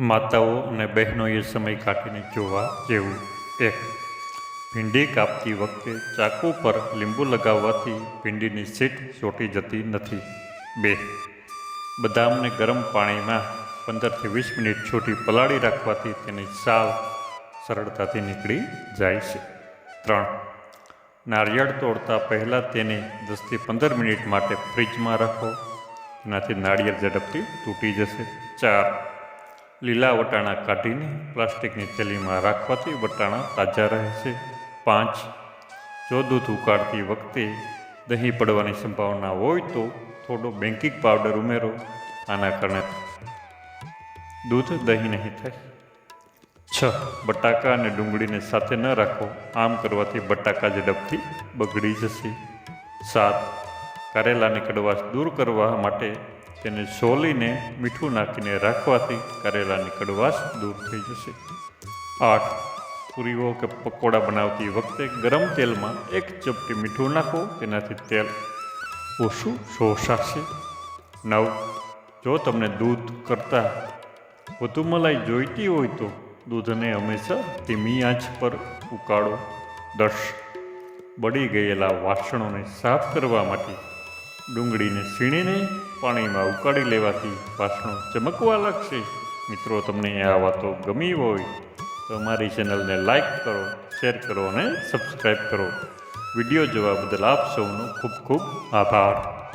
માતાઓ અને બહેનોએ સમય કાઢીને જોવા જેવું એક ભીંડી કાપતી વખતે ચાકુ પર લીંબુ લગાવવાથી ભીંડીની સીટ ચોંટી જતી નથી. બે. બદામને ગરમ પાણીમાં પંદરથી વીસ મિનિટ છૂટી પલાળી રાખવાથી તેની સાલ સરળતાથી નીકળી જાય છે. ત્રણ. નારિયેળ તોડતા પહેલાં તેને દસથી પંદર મિનિટ માટે ફ્રીજમાં રાખો. તેનાથી નાળિયેર ઝડપથી તૂટી જશે. ચાર. લીલા વટાણા કાઢીને પ્લાસ્ટિકની થેલીમાં રાખવાથી વટાણા તાજા રહે છે. પાંચ, જો દૂધ ઉકાળતી વખતે દહીં પડવાની સંભાવના હોય તો થોડો બેન્કિંગ પાવડર ઉમેરો. આના કારણે દૂધ દહીં નહીં થાય. છ, બટાકા અને ડુંગળીને સાથે ન રાખો. આમ કરવાથી બટાકા ઝડપથી બગડી જશે. સાત, કારેલાની કડવાશ દૂર કરવા માટે તેને સોલીને મીઠું નાખીને રાખવાથી કારેલાની કડવાશ દૂર થઈ જશે. આઠ. પૂરીઓ કે પકોડા બનાવતી વખતે ગરમ તેલમાં એક ચપટી મીઠું નાખો, તેનાથી તેલ ઓછું શોષાશે. નવ. જો તમને દૂધ કરતાં વધુ મલાઈ જોઈતી હોય તો દૂધને હંમેશા ધીમી આંચ પર ઉકાળો. દસ. બળી ગયેલા વાસણોને સાફ કરવા માટે ડુંગળીને સીણીને પાણીમાં ઉકાળી લેવાથી વાસણો ચમકવા લાગશે. મિત્રો, તમને આ વાતો ગમી હોય તો અમારી ચેનલને લાઈક કરો, શેર કરો અને સબસ્ક્રાઈબ કરો. વીડિયો જોવા બદલ આપ સૌનો ખૂબ ખૂબ આભાર.